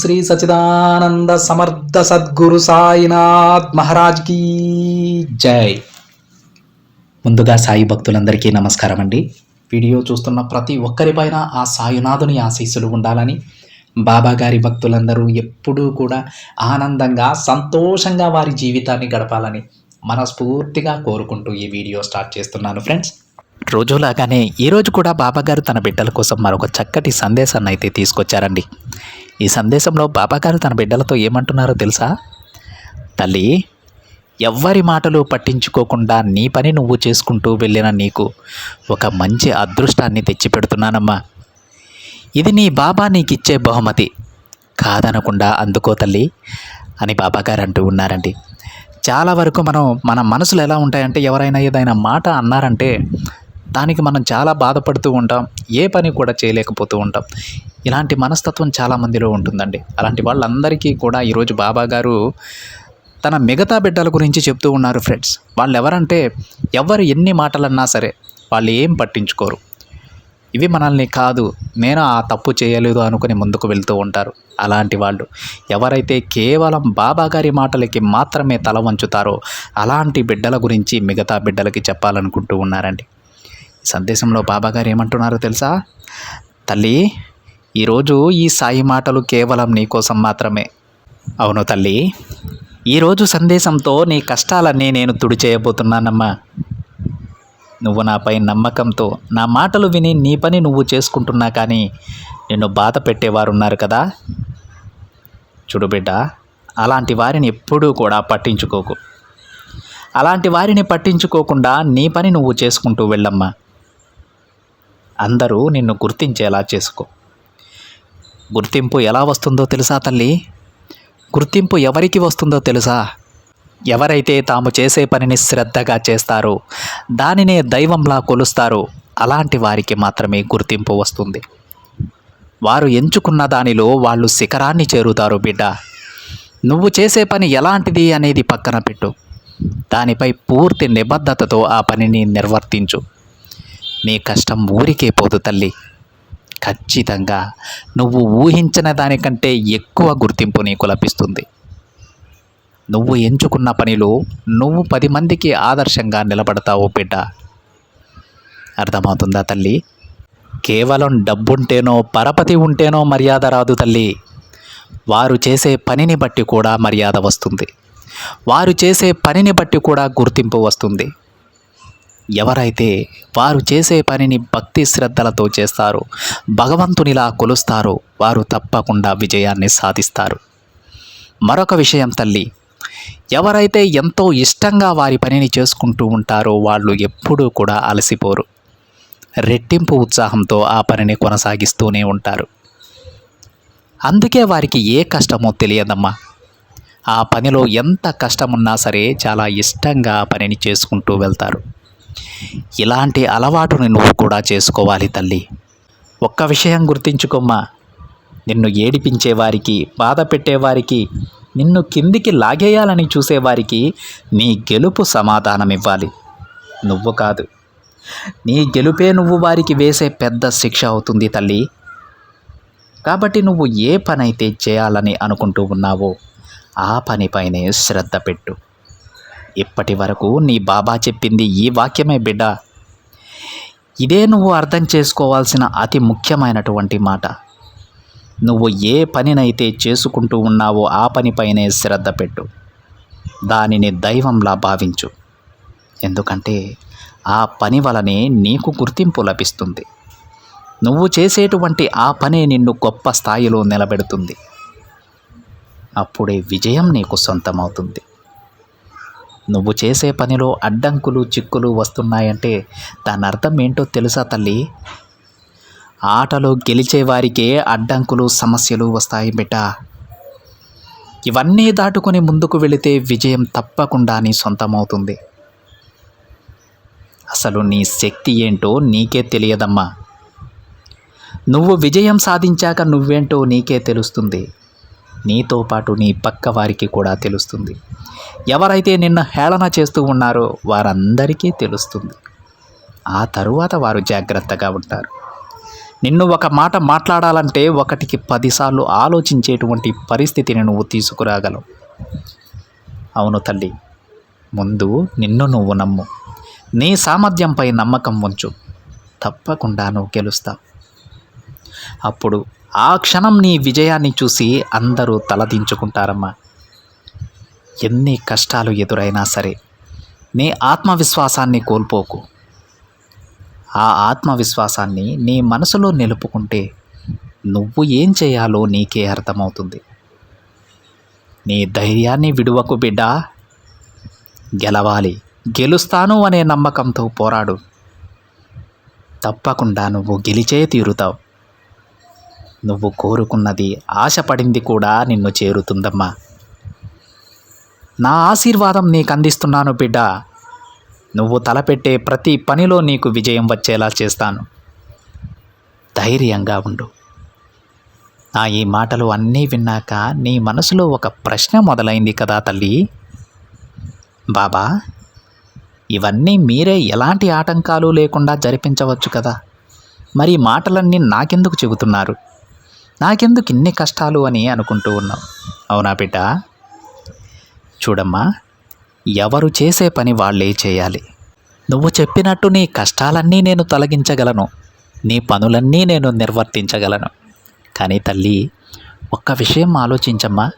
శ్రీ సచిదానంద సమర్థ సద్గురు సాయినాథ్ మహారాజ్ కీ జై. ముందుగా సాయి భక్తులందరికీ నమస్కారం అండి. వీడియో చూస్తున్న ప్రతి ఒక్కరిపైన ఆ సాయినాథుని ఆశీస్సులు ఉండాలని బాబా గారి భక్తులందరూ ఎప్పుడూ కూడా ఆనందంగా సంతోషంగా వారి జీవితాన్ని గడపాలని మనస్ఫూర్తిగా కోరుకుంటూ ఈ వీడియో స్టార్ట్ చేస్తున్నాను ఫ్రెండ్స్. రోజులాగానే ఈరోజు కూడా బాబాగారు తన బిడ్డల కోసం మరొక చక్కటి సందేశాన్ని అయితే తీసుకొచ్చారండి. ఈ సందేశంలో బాబాగారు తన బిడ్డలతో ఏమంటున్నారో తెలుసా? తల్లి ఎవ్వరి మాటలు పట్టించుకోకుండా నీ పని నువ్వు చేసుకుంటూ వెళ్ళిన నీకు ఒక మంచి అదృష్టాన్ని తెచ్చిపెడుతున్నానమ్మా. ఇది నీ బాబా నీకిచ్చే బహుమతి. కాదనకుండా అందుకో తల్లి అని బాబాగారు అంటూ ఉన్నారండి. చాలా వరకు మనం మన మనసులు ఎలా ఉంటాయంటే ఎవరైనా ఏదైనా మాట అన్నారంటే దానికి మనం చాలా బాధపడుతూ ఉంటాం ఏ పని కూడా చేయలేకపోతూ ఉంటాం. ఇలాంటి మనస్తత్వం చాలా మందిలో ఉంటుందండి. అలాంటి వాళ్ళందరికీ కూడా ఈరోజు బాబా గారు తన మిగతా బిడ్డల గురించి చెప్తూ ఉన్నారు ఫ్రెండ్స్. వాళ్ళు ఎవరంటే ఎవరు ఎన్ని మాటలన్నా సరే వాళ్ళు ఏం పట్టించుకోరు. ఇవి మనల్ని కాదు నేను ఆ తప్పు చేయలేదు అనుకుని ముందుకు వెళ్తూ ఉంటారు. అలాంటి వాళ్ళు ఎవరైతే కేవలం బాబా గారి మాటలకి మాత్రమే తల వంచుతారో అలాంటి బిడ్డల గురించి మిగతా బిడ్డలకి చెప్పాలనుకుంటూ ఉన్నారండి. సందేశంలో బాబాగారు ఏమంటున్నారో తెలుసా? తల్లి ఈరోజు ఈ సాయి మాటలు కేవలం నీకోసం మాత్రమే. అవును తల్లి ఈరోజు సందేశంతో నీ కష్టాలన్నీ నేను తుడిచేయబోతున్నానమ్మా నువ్వు నాపై నమ్మకంతో నా మాటలు విని నీ పని నువ్వు చేసుకుంటున్నా కానీ నిన్ను బాధ పెట్టేవారు ఉన్నారు కదా? చూడు బిడ్డ అలాంటి వారిని ఎప్పుడూ కూడా పట్టించుకోకు. అలాంటి వారిని పట్టించుకోకుండా నీ పని నువ్వు చేసుకుంటూ వెళ్ళమ్మా. అందరూ నిన్ను గుర్తించేలా చేసుకో. గుర్తింపు ఎలా వస్తుందో తెలుసా తల్లి? గుర్తింపు ఎవరికి వస్తుందో తెలుసా? ఎవరైతే తాము చేసే పనిని శ్రద్ధగా చేస్తారో దానినే దైవంలా కొలుస్తారో అలాంటి వారికి మాత్రమే గుర్తింపు వస్తుంది. వారు ఎంచుకున్న దానిలో వాళ్ళు శిఖరాన్ని చేరుతారు బిడ్డ. నువ్వు చేసే పని ఎలాంటిది అనేది పక్కన పెట్టు. దానిపై పూర్తి నిబద్ధతతో ఆ పనిని నిర్వర్తించు. నీ కష్టం ఊరికే పోదు తల్లి. ఖచ్చితంగా నువ్వు ఊహించిన దానికంటే ఎక్కువ గుర్తింపు నీకు లభిస్తుంది. నువ్వు ఎంచుకున్న పనిలో నువ్వు పది మందికి ఆదర్శంగా నిలబడతావు బిడ్డ. అర్థమవుతుందా తల్లి? కేవలం డబ్బుంటేనో పరపతి ఉంటేనో మర్యాద రాదు తల్లి. వారు చేసే పనిని బట్టి కూడా మర్యాద వస్తుంది. వారు చేసే పనిని బట్టి కూడా గుర్తింపు వస్తుంది. ఎవరైతే వారు చేసే పనిని భక్తి శ్రద్ధలతో చేస్తారో భగవంతునిలా కొలుస్తారో వారు తప్పకుండా విజయాన్ని సాధిస్తారు. మరొక విషయం తల్లి ఎవరైతే ఎంతో ఇష్టంగా వారి పనిని చేసుకుంటూ ఉంటారో వాళ్ళు ఎప్పుడూ కూడా అలసిపోరు. రెట్టింపు ఉత్సాహంతో ఆ పనిని కొనసాగిస్తూనే ఉంటారు. అందుకే వారికి ఏ కష్టమో తెలియదమ్మా. ఆ పనిలో ఎంత కష్టమున్నా సరే చాలా ఇష్టంగా ఆ పనిని చేసుకుంటూ వెళ్తారు. ఇలాంటి అలవాటుని నువ్వు కూడా చేసుకోవాలి తల్లి. ఒక్క విషయం గుర్తించుకోమ్మా. నిన్ను ఏడిపించేవారికి బాధ పెట్టేవారికి నిన్ను కిందికి లాగేయాలని చూసేవారికి నీ గెలుపు సమాధానం ఇవ్వాలి నువ్వు కాదు. నీ గెలుపే నువ్వు వారికి వేసే పెద్ద శిక్ష అవుతుంది తల్లి. కాబట్టి నువ్వు ఏ పనైతే చేయాలని అనుకుంటూ ఉన్నావో ఆ పనిపైనే శ్రద్ధ పెట్టు. ఇప్పటి వరకు నీ బాబా చెప్పింది ఈ వాక్యమే బిడ్డ. ఇదే నువ్వు అర్థం చేసుకోవాల్సిన అతి ముఖ్యమైనటువంటి మాట. నువ్వు ఏ పనినైతే చేసుకుంటూ ఉన్నావో ఆ పనిపైనే శ్రద్ధ పెట్టు. దానిని దైవంలా భావించు. ఎందుకంటే ఆ పని వలనే నీకు గుర్తింపు లభిస్తుంది. నువ్వు చేసేటువంటి ఆ పనే నిన్ను గొప్ప స్థాయిలో నిలబెడుతుంది. అప్పుడే విజయం నీకు సొంతమవుతుంది. నువ్వు చేసే పనిలో అడ్డంకులు చిక్కులు వస్తున్నాయంటే దాని అర్థం ఏంటో తెలుసా తల్లి? ఆటలో గెలిచేవారికే అడ్డంకులు సమస్యలు వస్తాయి బిడ్డ. ఇవన్నీ దాటుకొని ముందుకు వెళితే విజయం తప్పకుండా నీ సొంతమవుతుంది. అసలు నీ శక్తి ఏంటో నీకే తెలియదమ్మా. నువ్వు విజయం సాధించాక నువ్వేంటో నీకే తెలుస్తుంది. నీతో పాటు నీ పక్క వారికి కూడా తెలుస్తుంది. ఎవరైతే నిన్ను హేళన చేస్తూ ఉన్నారో వారందరికీ తెలుస్తుంది. ఆ తరువాత వారు జాగ్రత్తగా ఉంటారు. నిన్ను ఒక మాట మాట్లాడాలంటే ఒకటికి పదిసార్లు ఆలోచించేటువంటి పరిస్థితిని నువ్వు తీసుకురాగలవు. అవును తల్లి ముందు నిన్ను నువ్వు నమ్ము. నీ సామర్థ్యంపై నమ్మకం ఉంచు. తప్పకుండా నువ్వు గెలుస్తావు. అప్పుడు ఆ క్షణం నీ విజయాన్ని చూసి అందరూ తలదించుకుంటారమ్మా ఎన్ని కష్టాలు ఎదురైనా సరే నీ ఆత్మవిశ్వాసాన్ని కోల్పోకు. ఆ ఆత్మవిశ్వాసాన్ని నీ మనసులో నిలుపుకుంటే నువ్వు ఏం చేయాలో నీకే అర్థమవుతుంది. నీ ధైర్యాన్ని విడువకు బిడ్డ. గెలవాలి గెలుస్తాను అనే నమ్మకంతో పోరాడు. తప్పకుండా నువ్వు గెలిచే తీరుతావు. నువ్వు కోరుకున్నది ఆశపడింది కూడా నిన్ను చేరుతుందమ్మా. నా ఆశీర్వాదం నీకు అందిస్తున్నాను బిడ్డ. నువ్వు తలపెట్టే ప్రతి పనిలో నీకు విజయం వచ్చేలా చేస్తాను. ధైర్యంగా ఉండు. నా ఈ మాటలు అన్నీ విన్నాక నీ మనసులో ఒక ప్రశ్న మొదలైంది కదా తల్లి. బాబా ఇవన్నీ మీరే ఎలాంటి ఆటంకాలు లేకుండా జరిపించవచ్చు కదా? మరి మాటలన్నీ నాకెందుకు చెబుతున్నారు? నాకెందుకు ఇన్ని కష్టాలు అని అనుకుంటూ ఉన్నావు? అవునా బిడ్డ? చూడమ్మా ఎవరు చేసే పని వాళ్ళే చేయాలి. నువ్వు చెప్పినట్టు నీ కష్టాలన్నీ నేను తొలగించగలను. నీ పనులన్నీ నేను నిర్వర్తించగలను. కానీ తల్లి ఒక్క విషయం ఆలోచించమ్మా.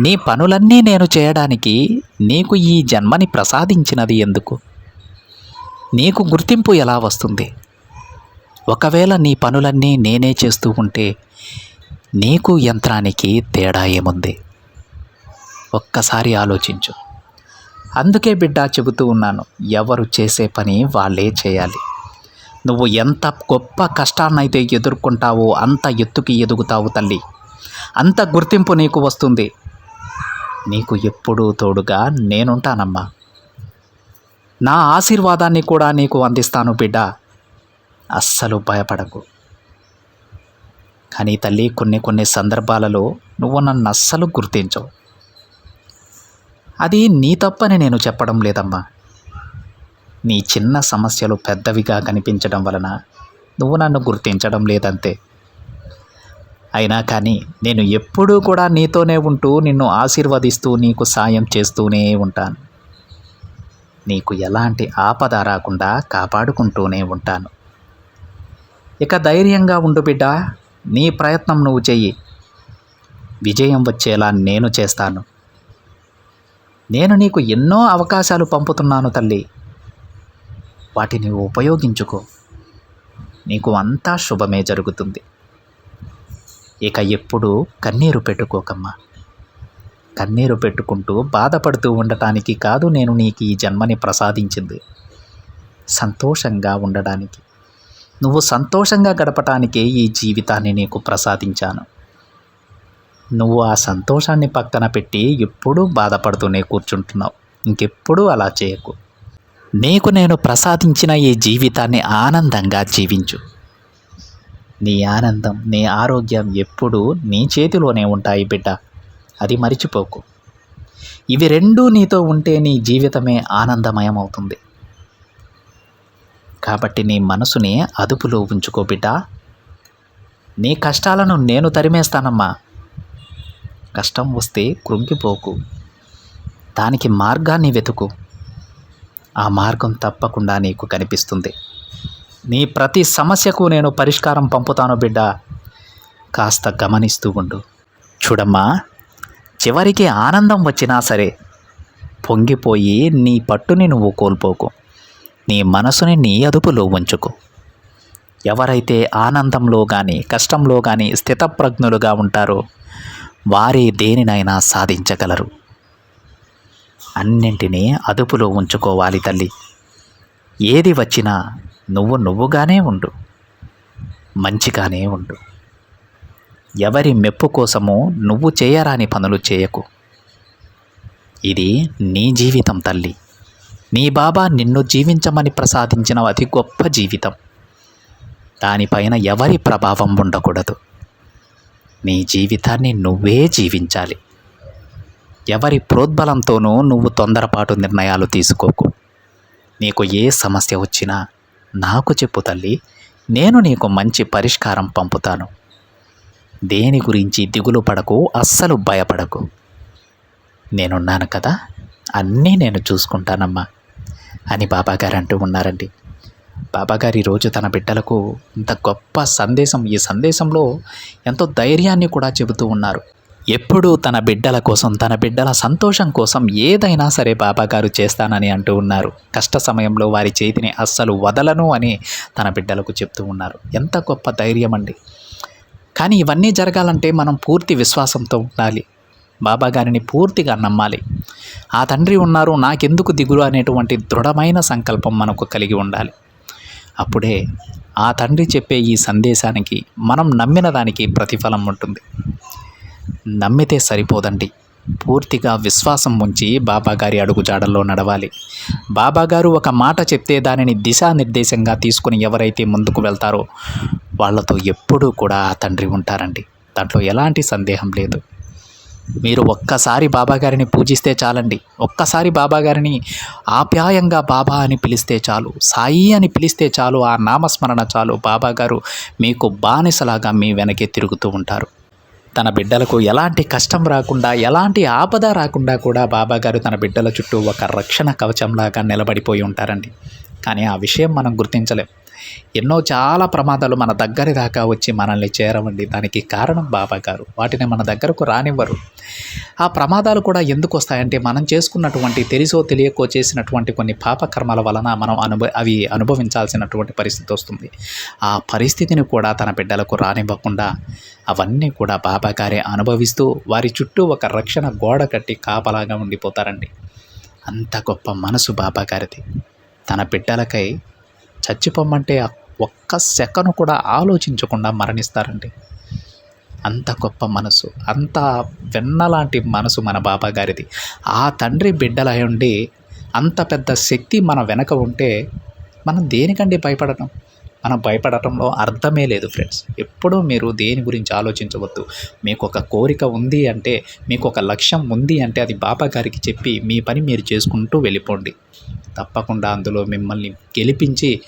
నీ పనులన్నీ నేను చేయడానికి నీకు ఈ జన్మని ప్రసాదించినది ఎందుకు? నీకు గుర్తింపు ఎలా వస్తుంది? ఒకవేళ నీ పనులన్నీ నేనే చేస్తూ ఉంటే నీకు యంత్రానికి తేడా ఏముంది? ఒక్కసారి ఆలోచించు. అందుకే బిడ్డ చెబుతూ ఉన్నాను ఎవరు చేసే పని వాళ్ళే చేయాలి. నువ్వు ఎంత గొప్ప కష్టాన్నైతే ఎదుర్కొంటావో అంత ఎత్తుకి ఎదుగుతావు తల్లి. అంత గుర్తింపు నీకు వస్తుంది. నీకు ఎప్పుడూ తోడుగా నేనుంటానమ్మా. నా ఆశీర్వాదాన్ని కూడా నీకు అందిస్తాను బిడ్డ. అస్సలు భయపడకు. కానీ తల్లి కొన్ని కొన్ని సందర్భాలలో నువ్వు నన్ను అస్సలు గుర్తించవు. అది నీ తప్పని నేను చెప్పడం లేదమ్మా. నీ చిన్న సమస్యలు పెద్దవిగా కనిపించడం వలన నువ్వు నన్ను గుర్తించడం లేదంతే. అయినా కానీ నేను ఎప్పుడూ కూడా నీతోనే ఉంటూ నిన్ను ఆశీర్వదిస్తూ నీకు సాయం చేస్తూనే ఉంటాను. నీకు ఎలాంటి ఆపద రాకుండా కాపాడుకుంటూనే ఉంటాను. ఇక ధైర్యంగా ఉండు బిడ్డ నీ ప్రయత్నం నువ్వు చెయ్యి. విజయం వచ్చేలా నేను చేస్తాను. నేను నీకు ఎన్నో అవకాశాలు పంపుతున్నాను తల్లి. వాటిని ఉపయోగించుకో. నీకు అంతా శుభమే జరుగుతుంది. ఇక ఎప్పుడు కన్నీరు పెట్టుకోకమ్మా. కన్నీరు పెట్టుకుంటూ బాధపడుతూ ఉండటానికి కాదు నేను నీకు ఈ జన్మని ప్రసాదించింది. సంతోషంగా ఉండడానికి. నువ్వు సంతోషంగా గడపటానికే ఈ జీవితాన్ని నీకు ప్రసాదించాను. నువ్వు ఆ సంతోషాన్ని పక్కన పెట్టి ఎప్పుడూ బాధపడుతూనే కూర్చుంటున్నావు. ఇంకెప్పుడూ అలా చేయకు. నీకు నేను ప్రసాదించిన ఈ జీవితాన్ని ఆనందంగా జీవించు. నీ ఆనందం నీ ఆరోగ్యం ఎప్పుడూ నీ చేతిలోనే ఉంటాయి బిడ్డ. అది మరిచిపోకు. ఇవి రెండూ నీతో ఉంటే నీ జీవితమే ఆనందమయం అవుతుంది కాబట్టి నీ మనసుని అదుపులో ఉంచుకో నీ కష్టాలను నేను తరిమేస్తానమ్మా. కష్టం వస్తే కృంగిపోకు. దానికి మార్గాన్ని వెతుకు. ఆ మార్గం తప్పకుండా నీకు కనిపిస్తుంది. నీ ప్రతి సమస్యకు నేను పరిష్కారం పంపుతాను బిడ్డ. కాస్త గమనిస్తూ ఉండు. చూడమ్మా చివరికి ఆనందం వచ్చినా సరే పొంగిపోయి నీ పట్టుని నువ్వు కోల్పోకు. నీ మనసుని నీ అదుపులో ఉంచుకో. ఎవరైతే ఆనందంలో కానీ కష్టంలో కానీ స్థితప్రజ్ఞులుగా ఉంటారో వారే దేనినైనా సాధించగలరు. అన్నింటినీ అదుపులో ఉంచుకోవాలి తల్లి. ఏది వచ్చినా నువ్వు నువ్వుగానే ఉండు. మంచిగానే ఉండు. ఎవరి మెప్పు కోసము నువ్వు చేయరాని పనులు చేయకు. ఇది నీ జీవితం తల్లి. నీ బాబా నిన్ను జీవించమని ప్రసాదించిన అతి గొప్ప జీవితం. దానిపైన ఎవరి ప్రభావం ఉండకూడదు. నీ జీవితాన్ని నువ్వే జీవించాలి. ఎవరి ప్రోద్బలంతోనూ నువ్వు తొందరపాటు నిర్ణయాలు తీసుకోకు. నీకు ఏ సమస్య వచ్చినా నాకు చెప్పు తల్లి నేను నీకు మంచి పరిష్కారం పంపుతాను. దేని గురించి దిగులు పడకు అస్సలు భయపడకు. నేనున్నాను కదా అన్నీ నేను చూసుకుంటానమ్మా. అని బాబాగారు అంటూ ఉన్నారండి. బాబాగారు ఈరోజు తన బిడ్డలకు ఇంత గొప్ప సందేశం ఈ సందేశంలో ఎంతో ధైర్యాన్ని కూడా చెబుతూ ఉన్నారు. ఎప్పుడూ తన బిడ్డల కోసం తన బిడ్డల సంతోషం కోసం ఏదైనా సరే బాబాగారు చేస్తానని అంటూ ఉన్నారు. కష్ట సమయంలో వారి చేతిని అస్సలు వదలను అని తన బిడ్డలకు చెప్తూ ఉన్నారు. ఎంత గొప్ప ధైర్యం అండి కానీ ఇవన్నీ జరగాలంటే మనం పూర్తి విశ్వాసంతో ఉండాలి. బాబాగారిని పూర్తిగా నమ్మాలి. ఆ తండ్రి ఉన్నారు నాకెందుకు దిగులు అనేటువంటి దృఢమైన సంకల్పం మనకు కలిగి ఉండాలి. అప్పుడే ఆ తండ్రి చెప్పే ఈ సందేశానికి మనం నమ్మిన దానికి ప్రతిఫలం ఉంటుంది. నమ్మితే సరిపోదండి. పూర్తిగా విశ్వాసం ఉంచి బాబాగారి అడుగుజాడల్లో నడవాలి. బాబాగారు ఒక మాట చెప్తే దానిని దిశానిర్దేశంగా తీసుకుని ఎవరైతే ముందుకు వెళ్తారో వాళ్ళతో ఎప్పుడూ కూడా ఆ తండ్రి ఉంటారండి. దాంట్లో ఎలాంటి సందేహం లేదు. మీరు ఒక్కసారి బాబాగారిని పూజిస్తే చాలండి. ఒక్కసారి బాబాగారిని ఆప్యాయంగా బాబా అని పిలిస్తే చాలు సాయి అని పిలిస్తే చాలు ఆ నామస్మరణ చాలు. బాబాగారు మీకు బానిసలాగా మీ వెనకే తిరుగుతూ ఉంటారు. తన బిడ్డలకు ఎలాంటి కష్టం రాకుండా ఎలాంటి ఆపద రాకుండా కూడా బాబాగారు తన బిడ్డల చుట్టూ ఒక రక్షణ కవచంలాగా నిలబడిపోయి ఉంటారండి. కానీ ఆ విషయం మనం గుర్తించలేం. ఎన్నో చాలా ప్రమాదాలు మన దగ్గర దాకా వచ్చి మనల్ని చేరవండి. దానికి కారణం బాబా గారు. వాటిని మన దగ్గరకు రానివ్వరు. ఆ ప్రమాదాలు కూడా ఎందుకు వస్తాయంటే మనం చేసుకున్నటువంటి తెలిసో తెలియకో చేసినటువంటి కొన్ని పాపకర్మల వలన మనం అనుభవ అవి అనుభవించాల్సినటువంటి పరిస్థితి వస్తుంది. ఆ పరిస్థితిని కూడా తన బిడ్డలకు రానివ్వకుండా అవన్నీ కూడా బాబా గారే అనుభవిస్తూ వారి చుట్టూ ఒక రక్షణ గోడ కట్టి కాపలాగా ఉండిపోతారండి. అంత గొప్ప మనసు బాబా గారిది. తన బిడ్డలకై చచ్చిపోమ్మంటే ఒక్క సెకను కూడా ఆలోచించకుండా మరణిస్తారండి. అంత గొప్ప మనసు అంత వెన్నలాంటి మనసు మన బాబా గారిది. ఆ తండ్రి బిడ్డలై ఉండి అంత పెద్ద శక్తి మన వెనక ఉంటే మనం దేనికండి భయపడటం మనం భయపడటంలో అర్థమే లేదు ఫ్రెండ్స్. ఎప్పుడూ మీరు దేని గురించి ఆలోచించవద్దు. మీకు ఒక కోరిక ఉంది అంటే మీకు ఒక లక్ష్యం ఉంది అంటే అది బాబా గారికి చెప్పి మీ పని మీరు చేసుకుంటూ వెళ్ళిపోండి. తప్పకుండా అందులో మిమ్మల్ని గెలిపించి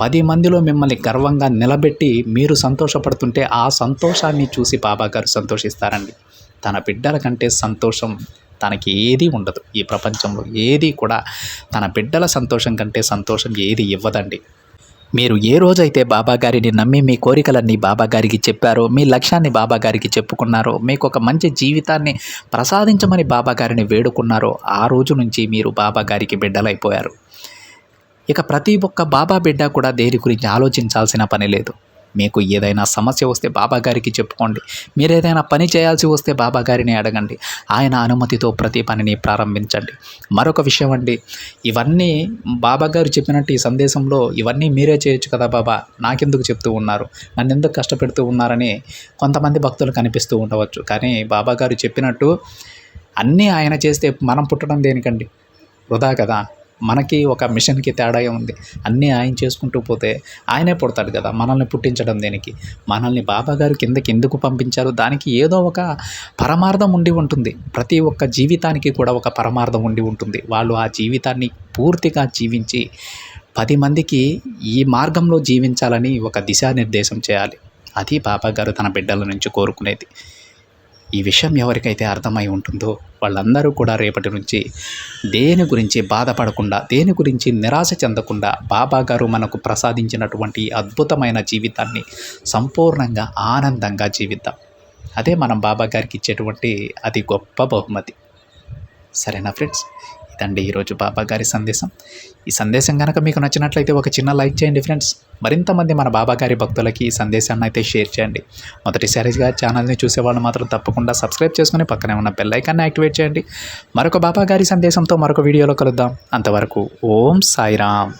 పది మందిలో మిమ్మల్ని గర్వంగా నిలబెట్టి మీరు సంతోషపడుతుంటే ఆ సంతోషాన్ని చూసి బాబా గారు సంతోషిస్తారండి. తన బిడ్డల కంటే సంతోషం తనకి ఏది ఉండదు. ఈ ప్రపంచంలో ఏది కూడా తన బిడ్డల సంతోషం కంటే సంతోషం ఏది ఇవ్వదండి. మీరు ఏ రోజైతే బాబాగారిని నమ్మి మీ కోరికలన్నీ బాబాగారికి చెప్పారో మీ లక్ష్యాన్ని బాబాగారికి చెప్పుకున్నారో మీకు ఒక మంచి జీవితాన్ని ప్రసాదించమని బాబాగారిని వేడుకున్నారో ఆ రోజు నుంచి మీరు బాబాగారికి బిడ్డలైపోయారు. ఇక ప్రతి ఒక్క బాబా బిడ్డ కూడా దేని గురించి ఆలోచించాల్సిన పని లేదు. మీకు ఏదైనా సమస్య వస్తే బాబా గారికి చెప్పుకోండి. మీరు ఏదైనా పని చేయాల్సి వస్తే బాబా గారిని అడగండి. ఆయన అనుమతితో ప్రతి పనిని ప్రారంభించండి. మరొక విషయం అండి. ఇవన్నీ బాబా గారు చెప్పినట్టు ఈ సందేశంలో ఇవన్నీ మీరే చేయొచ్చు కదా బాబా? నాకెందుకు చెప్తూ ఉన్నారు? నన్ను ఎందుకు కష్టపెడుతూ ఉన్నారని కొంతమంది భక్తులు కనిపిస్తూ ఉండవచ్చు. కానీ బాబా గారు చెప్పినట్టు అన్నీ ఆయన చేస్తే మనం పుట్టడం దేనికండి? వృధా కదా? మనకి ఒక మిషన్కి తేడా ఉంది అన్నీ ఆయన చేసుకుంటూ పోతే ఆయనే పుడతాడు కదా మనల్ని పుట్టించడం దేనికి? మనల్ని బాబాగారు కిందకి ఎందుకు పంపించారు? దానికి ఏదో ఒక పరమార్థం ఉండి ఉంటుంది. ప్రతి ఒక్క జీవితానికి కూడా ఒక పరమార్థం ఉండి ఉంటుంది. వాళ్ళు ఆ జీవితాన్ని పూర్తిగా జీవించి పది మందికి ఈ మార్గంలో జీవించాలని ఒక దిశానిర్దేశం చేయాలి. అది బాబాగారు తన బిడ్డల నుంచి కోరుకునేది. ఈ విషయం ఎవరికైతే అర్థమై ఉంటుందో వాళ్ళందరూ కూడా రేపటి నుంచి దేని గురించి బాధపడకుండా దేని గురించి నిరాశ చెందకుండా బాబా గారు మనకు ప్రసాదించినటువంటి అద్భుతమైన జీవితాన్ని సంపూర్ణంగా ఆనందంగా జీవిద్దాం. అదే మనం బాబా గారికి ఇచ్చేటువంటి అతి గొప్ప బహుమతి. సరేనా ఫ్రెండ్స్? అండి ఈరోజు బాబా గారి సందేశం. ఈ సందేశం కనుక మీకు నచ్చినట్లయితే ఒక చిన్న లైక్ చేయండి ఫ్రెండ్స్. మరింతమంది మన బాబా గారి భక్తులకి ఈ సందేశాన్ని అయితే షేర్ చేయండి. మొదటిసారిగా ఛానల్ని చూసేవాళ్ళు మాత్రం తప్పకుండా సబ్స్క్రైబ్ చేసుకుని పక్కనే ఉన్న బెల్లైకాన్ని యాక్టివేట్ చేయండి. మరొక బాబా గారి సందేశంతో మరొక వీడియోలో కలుద్దాం. అంతవరకు ఓం సాయిరామ్.